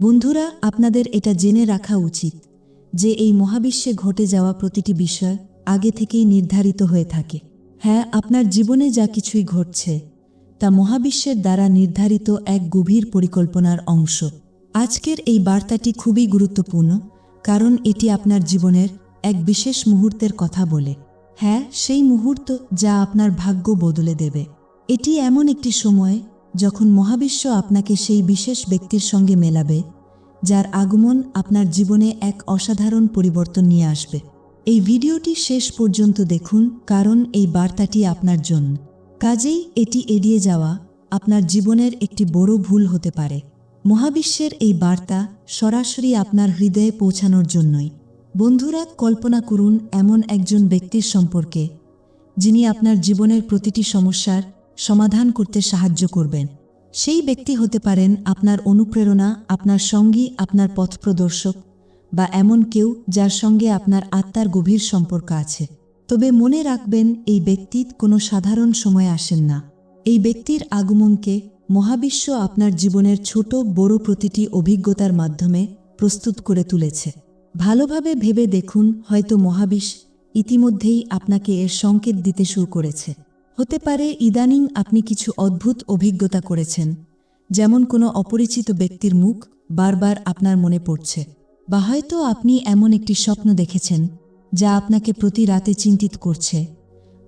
বন্ধুরা, আপনাদের এটা জেনে রাখা উচিত যে এই মহাবিশ্বে ঘটে যাওয়া প্রতিটি বিষয় আগে থেকেই নির্ধারিত হয়ে থাকে। হ্যাঁ আপনার জীবনে যা কিছুই ঘটছে, তা মহাবিশ্বের দ্বারা নির্ধারিত এক গভীর পরিকল্পনার অংশ। আজকের এই বার্তাটি খুবই গুরুত্বপূর্ণ, কারণ এটি আপনার জীবনের এক বিশেষ মুহূর্তের কথা বলে। হ্যাঁ সেই মুহূর্ত যা আপনার ভাগ্য বদলে দেবে। এটি এমন একটি সময় যখন মহাবিশ্ব আপনাকে সেই বিশেষ ব্যক্তির সঙ্গে মেলাবে, যার আগমন আপনার জীবনে এক অসাধারণ পরিবর্তন নিয়ে আসবে। এই ভিডিওটি শেষ পর্যন্ত দেখুন, কারণ এই বার্তাটি আপনার জন্য। কাজেই এটি এড়িয়ে যাওয়া আপনার জীবনের একটি বড় ভুল হতে পারে। মহাবিশ্বের এই বার্তা সরাসরি আপনার হৃদয়ে পৌঁছানোর জন্যই। বন্ধুরা, কল্পনা করুন, এমন একজন ব্যক্তির সম্পর্কে, যিনি আপনার জীবনের প্রতিটি সমস্যার সমাধান করতে সাহায্য করবেন। সেই ব্যক্তি হতে পারেন আপনার অনুপ্রেরণা, আপনার সঙ্গী, আপনার পথপ্রদর্শক বা এমন কেউ যার সঙ্গে আপনার আত্মার গভীর সম্পর্ক আছে। তবে মনে রাখবেন, এই ব্যক্তি কোনো সাধারণ সময়ে আসেন না। এই ব্যক্তির আগমনকে মহাবিশ্ব আপনার জীবনের ছোট, বড় প্রতিটি অভিজ্ঞতার মাধ্যমে প্রস্তুত করে তুলেছে। ভালোভাবে ভেবে দেখুন, হয়তো মহাবিশ্ব ইতিমধ্যেই আপনাকে এর সংকেত দিতে শুরু করেছে। হতে পারে ইদানিং আপনি কিছু অদ্ভুত অভিজ্ঞতা করেছেন, যেমন কোনো অপরিচিত ব্যক্তির মুখ বারবার আপনার মনে পড়ছে, বা হয়তো আপনি এমন একটি স্বপ্ন দেখেছেন যা আপনাকে প্রতি রাতে চিন্তিত করছে,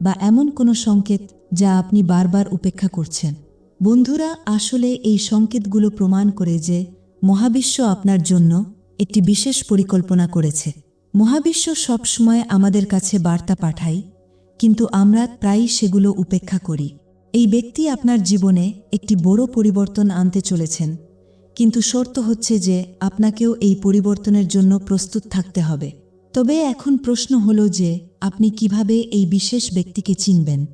বা এমন কোনো সংকেত যা আপনি বারবার উপেক্ষা করছেন। বন্ধুরা, আসলে এই সংকেতগুলো প্রমাণ করে যে মহাবিশ্ব আপনার জন্য একটি বিশেষ পরিকল্পনা করেছে। মহাবিশ্ব সবসময় আমাদের কাছে বার্তা পাঠায় কিন্তু আমরা প্রায়ই সেগুলো উপেক্ষা করি। এই ব্যক্তি আপনার জীবনে একটি বড় পরিবর্তন আনতে চলেছেন। কিন্তু শর্ত হচ্ছে যে আপনাকেও এই পরিবর্তনের জন্য প্রস্তুত থাকতে হবে। তবে এখন প্রশ্ন হল যে আপনি কীভাবে এই বিশেষ ব্যক্তিকে চিনবেন?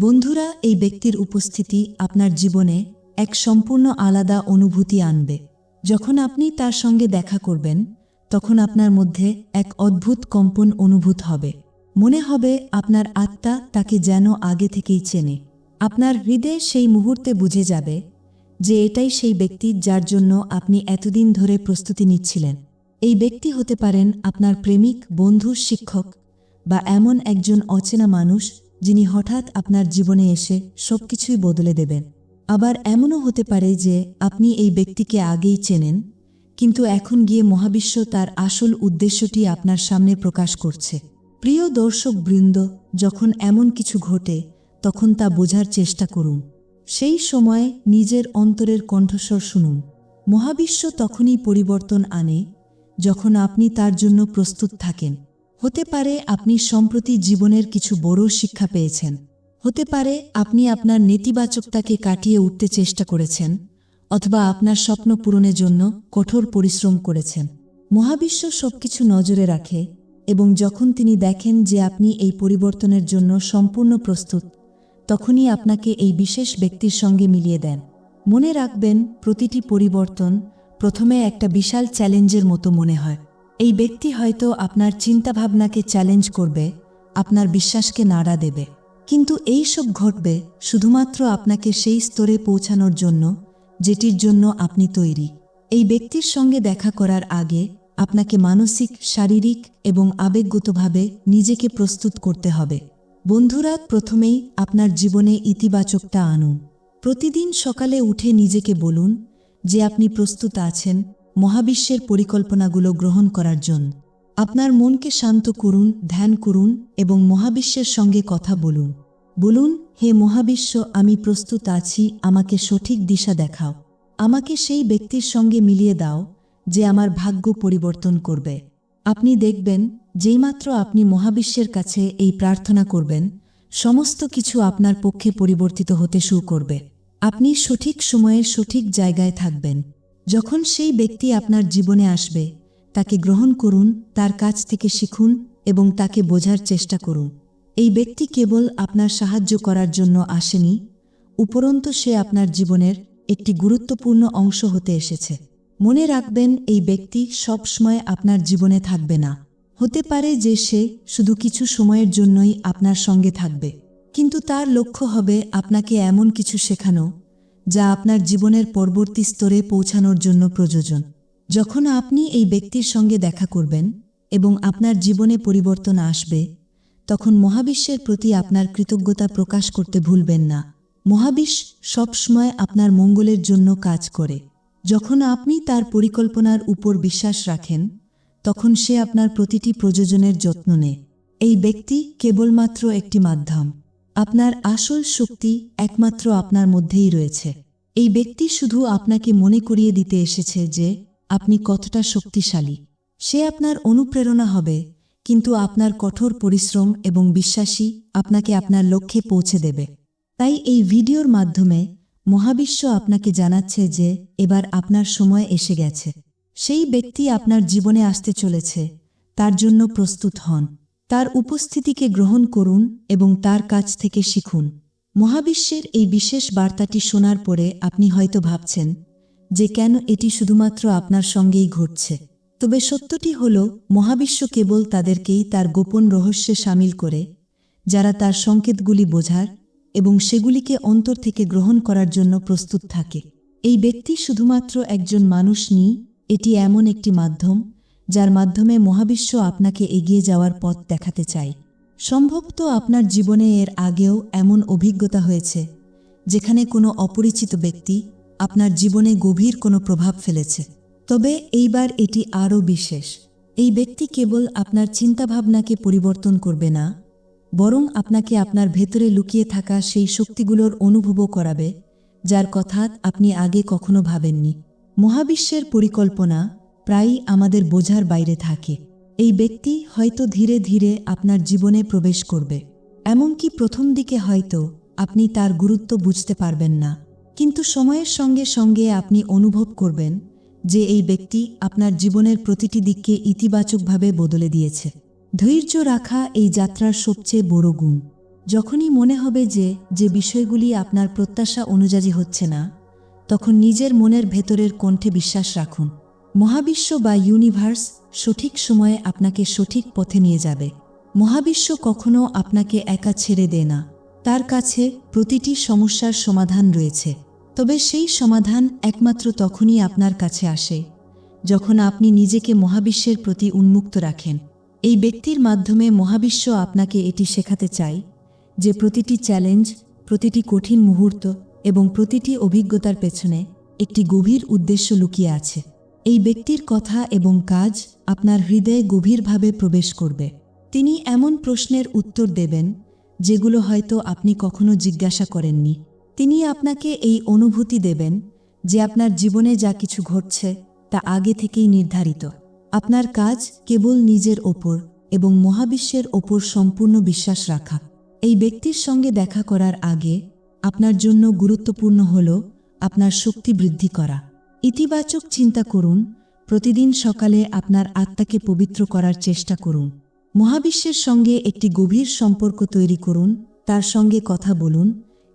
বন্ধুরা, এই ব্যক্তির উপস্থিতি আপনার জীবনে এক সম্পূর্ণ আলাদা অনুভূতি আনবে। যখন আপনি তার সঙ্গে দেখা করবেন, তখন আপনার মধ্যে এক অদ্ভুত কম্পন অনুভূত হবে। মনে হবে আপনার আত্মা তাকে যেন আগে থেকেই চেনে। আপনার হৃদয় সেই মুহূর্তে বুঝে যাবে যে এটাই সেই ব্যক্তি যার জন্য আপনি এতদিন ধরে প্রস্তুতি নিচ্ছিলেন। এই ব্যক্তি হতে পারেন আপনার প্রেমিক, বন্ধু, শিক্ষক বা এমন একজন অচেনা মানুষ যিনি হঠাৎ আপনার জীবনে এসে সবকিছুই বদলে দেবেন। আবার এমনও হতে পারে যে আপনি এই ব্যক্তিকে আগেই চেনেন, কিন্তু এখন গিয়ে মহাবিশ্ব তার আসল উদ্দেশ্যটি আপনার সামনে প্রকাশ করছে। প্রিয় দর্শক বৃন্দ যখন এমন কিছু ঘটে, তখন তা বোঝার চেষ্টা করুন। সেই সময় নিজের অন্তরের কণ্ঠস্বর শুনুন। মহাবিশ্ব তখনই পরিবর্তন আনে, যখন আপনি তার জন্য প্রস্তুত থাকেন। হতে পারে আপনি সম্প্রতি জীবনের কিছু বড় শিক্ষা পেয়েছেন। হতে পারে আপনি আপনার নেতিবাচকতাকে কাটিয়ে উঠতে চেষ্টা করেছেন, অথবা আপনার স্বপ্ন পূরণের জন্য কঠোর পরিশ্রম করেছেন। মহাবিশ্ব সবকিছু নজরে রাখে এবং যখন তিনি দেখেন যে আপনি এই পরিবর্তনের জন্য সম্পূর্ণ প্রস্তুত, তখনই আপনাকে এই বিশেষ ব্যক্তির সঙ্গে মিলিয়ে দেন। মনে রাখবেন, প্রতিটি পরিবর্তন প্রথমে একটা বিশাল চ্যালেঞ্জের মতো মনে হয়। এই ব্যক্তি হয়তো আপনার চিন্তাভাবনাকে চ্যালেঞ্জ করবে, আপনার বিশ্বাসকে নাড়া দেবে। কিন্তু এই সব ঘটবে শুধুমাত্র আপনাকে সেই স্তরে পৌঁছানোর জন্য যেটির জন্য আপনি তৈরি। এই ব্যক্তির সঙ্গে দেখা করার আগে আপনাকে মানসিক, শারীরিক এবং আবেগগতভাবে নিজেকে প্রস্তুত করতে হবে। বন্ধুরা, প্রথমেই আপনার জীবনে ইতিবাচকতা আনুন। প্রতিদিন সকালে উঠে নিজেকে বলুন যে আপনি প্রস্তুত আছেন মহাবিশ্বের পরিকল্পনাগুলো গ্রহণ করার জন্য। আপনার মনকে শান্ত করুন, ধ্যান করুন এবং মহাবিশ্বের সঙ্গে কথা বলুন। বলুন, হে মহাবিশ্ব, আমি প্রস্তুত আছি, আমাকে সঠিক দিশা দেখাও। আমাকে সেই ব্যক্তির সঙ্গে মিলিয়ে দাও যে আমার ভাগ্য পরিবর্তন করবে। আপনি দেখবেন, যেইমাত্র আপনি মহাবিশ্বের কাছে এই প্রার্থনা করবেন, সমস্ত কিছু আপনার পক্ষে পরিবর্তিত হতে শুরু করবে। আপনি সঠিক সময়ে সঠিক জায়গায় থাকবেন। যখন সেই ব্যক্তি আপনার জীবনে আসবে, তাকে গ্রহণ করুন, তার কাছ থেকে শিখুন এবং তাকে বোঝার চেষ্টা করুন। এই ব্যক্তি কেবল আপনার সাহায্য করার জন্য আসেনি, উপরন্তু সে আপনার জীবনের একটি গুরুত্বপূর্ণ অংশ হতে এসেছে। মনে রাখবেন, এই ব্যক্তি সবসময় আপনার জীবনে থাকবে না। হতে পারে যে সে শুধু কিছু সময়ের জন্যই আপনার সঙ্গে থাকবে। কিন্তু তার লক্ষ্য হবে আপনাকে এমন কিছু শেখানো, যা আপনার জীবনের পরবর্তী স্তরে পৌঁছানোর জন্য প্রয়োজন। যখন আপনি এই ব্যক্তির সঙ্গে দেখা করবেন এবং আপনার জীবনে পরিবর্তন আসবে, তখন মহাবিশ্বের প্রতি আপনার কৃতজ্ঞতা প্রকাশ করতে ভুলবেন না। মহাবিশ্ব সবসময় আপনার মঙ্গলের জন্য কাজ করে। যখন আপনি তার পরিকল্পনার উপর বিশ্বাস রাখেন, তখন সে আপনার প্রতিটি প্রযোজনের যত্ন নেয়। এই ব্যক্তি কেবলমাত্র একটি মাধ্যম। আপনার আসল শক্তি একমাত্র আপনার মধ্যেই রয়েছে। এই ব্যক্তি শুধু আপনাকে মনে করিয়ে দিতে এসেছে যে, আপনি কতটা শক্তিশালী। সে আপনার অনুপ্রেরণা হবে, কিন্তু আপনার কঠোর পরিশ্রম এবং বিশ্বাসী আপনাকে আপনার লক্ষ্যে পৌঁছে দেবে। তাই এই ভিডিওর মাধ্যমে মহাবিশ্ব আপনাকে জানাচ্ছে যে, এবার আপনার সময় এসে গেছে। সেই ব্যক্তি আপনার জীবনে আসতে চলেছে। তার জন্য প্রস্তুত হন। তার উপস্থিতিকে গ্রহণ করুন এবং তার কাছ থেকে শিখুন। মহাবিশ্বের এই বিশেষ বার্তাটি শোনার পরে আপনি হয়তো ভাবছেন যে, কেন এটি শুধুমাত্র আপনার সঙ্গেই ঘটছে? তবে সত্যটি হল, মহাবিশ্ব কেবল তাদেরকেই তার গোপন রহস্যে সামিল করে, যারা তার সংকেতগুলি বোঝার এবং সেগুলিকে অন্তর থেকে গ্রহণ করার জন্য প্রস্তুত থাকে। এই ব্যক্তি শুধুমাত্র একজন মানুষ নি, এটি এমন একটি মাধ্যম, যার মাধ্যমে মহাবিশ্ব আপনাকে এগিয়ে যাওয়ার পথ দেখাতে চায়। সম্ভবত আপনার জীবনে এর আগেও এমন অভিজ্ঞতা হয়েছে, যেখানে কোনো অপরিচিত ব্যক্তি আপনার জীবনে গভীর কোনো প্রভাব ফেলেছে। তবে এইবার এটি আরও বিশেষ। এই ব্যক্তি কেবল আপনার চিন্তাভাবনাকে পরিবর্তন করবে না বরং আপনাকে আপনার ভেতরে লুকিয়ে থাকা সেই শক্তিগুলোর অনুভবও করাবে, যার কথা আপনি আগে কখনো ভাবেননি। মহাবিশ্বের পরিকল্পনা প্রায়ই আমাদের বোঝার বাইরে থাকে। এই ব্যক্তি হয়তো ধীরে ধীরে আপনার জীবনে প্রবেশ করবে। এমনকি প্রথম দিকে হয়তো আপনি তার গুরুত্ব বুঝতে পারবেন না। কিন্তু সময়ের সঙ্গে সঙ্গে আপনি অনুভব করবেন যে এই ব্যক্তি আপনার জীবনের প্রতিটি দিককে ইতিবাচকভাবে বদলে দিয়েছে। ধৈর্য রাখা এই যাত্রার সবচেয়ে বড় গুণ। যখনই মনে হবে যে যে বিষয়গুলি আপনার প্রত্যাশা অনুযায়ী হচ্ছে না, তখন নিজের মনের ভেতরের কণ্ঠে বিশ্বাস রাখুন। মহাবিশ্ব বা ইউনিভার্স সঠিক সময়ে আপনাকে সঠিক পথে নিয়ে যাবে। মহাবিশ্ব কখনো আপনাকে একা ছেড়ে দেয় না। তার কাছে প্রতিটি সমস্যার সমাধান রয়েছে। তবে সেই সমাধান একমাত্র তখনই আপনার কাছে আসে, যখন আপনি নিজেকে মহাবিশ্বের প্রতি উন্মুক্ত রাখেন। এই ব্যক্তির মাধ্যমে মহাবিশ্ব আপনাকে এটি শেখাতে চাই যে প্রতিটি চ্যালেঞ্জ, প্রতিটি কঠিন মুহূর্ত এবং প্রতিটি অভিজ্ঞতার পেছনে একটি গভীর উদ্দেশ্য লুকিয়ে আছে। এই ব্যক্তির কথা এবং কাজ আপনার হৃদয়ে গভীরভাবে প্রবেশ করবে। তিনি এমন প্রশ্নের উত্তর দেবেন, যেগুলো হয়তো আপনি কখনো জিজ্ঞাসা করেননি। তিনি আপনাকে এই অনুভূতি দেবেন যে আপনার জীবনে যা কিছু ঘটছে তা আগে থেকেই নির্ধারিত। আপনার কাজ কেবল নিজের ওপর এবং মহাবিশ্বের ওপর সম্পূর্ণ বিশ্বাস রাখা। এই ব্যক্তির সঙ্গে দেখা করার আগে আপনার জন্য গুরুত্বপূর্ণ হল আপনার শক্তি বৃদ্ধি করা। ইতিবাচক চিন্তা করুন, প্রতিদিন সকালে আপনার আত্মাকে পবিত্র করার চেষ্টা করুন। মহাবিশ্বের সঙ্গে একটি গভীর সম্পর্ক তৈরি করুন, তার সঙ্গে কথা বলুন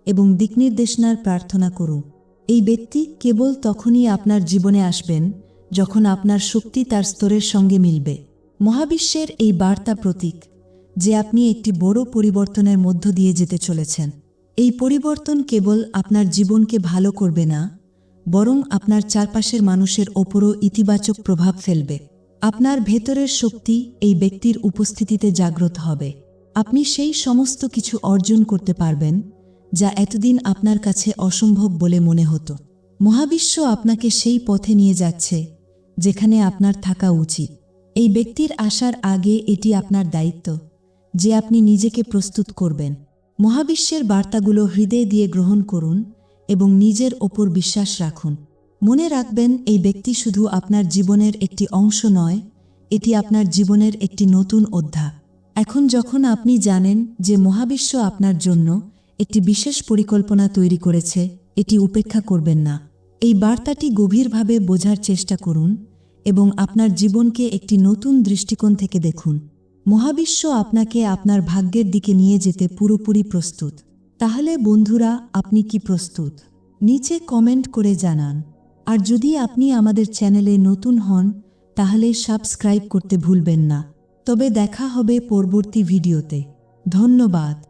এবং দিকনির্দেশনার প্রার্থনা করুন। এই ব্যক্তি কেবল তখনই আপনার জীবনে আসবেন যখন আপনার শক্তি তার স্তরের সঙ্গে মিলবে। মহাবিশ্বের এই বার্তা প্রতীক, যে আপনি একটি বড় পরিবর্তনের মধ্য দিয়ে যেতে চলেছেন। এই পরিবর্তন কেবল আপনার জীবনকে ভালো করবে না, বরং আপনার চারপাশের মানুষের ওপরও ইতিবাচক প্রভাব ফেলবে। আপনার ভেতরের শক্তি এই ব্যক্তির উপস্থিতিতে জাগ্রত হবে। আপনি সেই সমস্ত কিছু অর্জন করতে পারবেন, যা এতদিন আপনার কাছে অসম্ভব বলে মনে হতো। মহাবিশ্ব আপনাকে সেই পথে নিয়ে যাচ্ছে যেখানে আপনার থাকা উচিত। এই ব্যক্তির আসার আগে এটি আপনার দায়িত্ব, যে আপনি নিজেকে প্রস্তুত করবেন। মহাবিশ্বের বার্তাগুলো হৃদয় দিয়ে গ্রহণ করুন এবং নিজের ওপর বিশ্বাস রাখুন। মনে রাখবেন, এই ব্যক্তি শুধু আপনার জীবনের একটি অংশ নয়, এটি আপনার জীবনের একটি নতুন অধ্যা এখন যখন আপনি জানেন যে মহাবিশ্ব আপনার জন্য একটি বিশেষ পরিকল্পনা তৈরি করেছে, এটি উপেক্ষা করবেন না। এই বার্তাটি গভীরভাবে বোঝার চেষ্টা করুন। এবং আপনার জীবনকে একটি নতুন দৃষ্টিকোণ থেকে দেখুন। মহাবিশ্ব আপনাকে আপনার ভাগ্যের দিকে নিয়ে যেতে পুরোপুরি প্রস্তুত। তাহলে বন্ধুরা, আপনি কি প্রস্তুত? নিচে কমেন্ট করে জানান। আর যদি আপনি আমাদের চ্যানেলে নতুন হন, তাহলে সাবস্ক্রাইব করতে ভুলবেন না। তবে দেখা হবে পরবর্তী ভিডিওতে। ধন্যবাদ।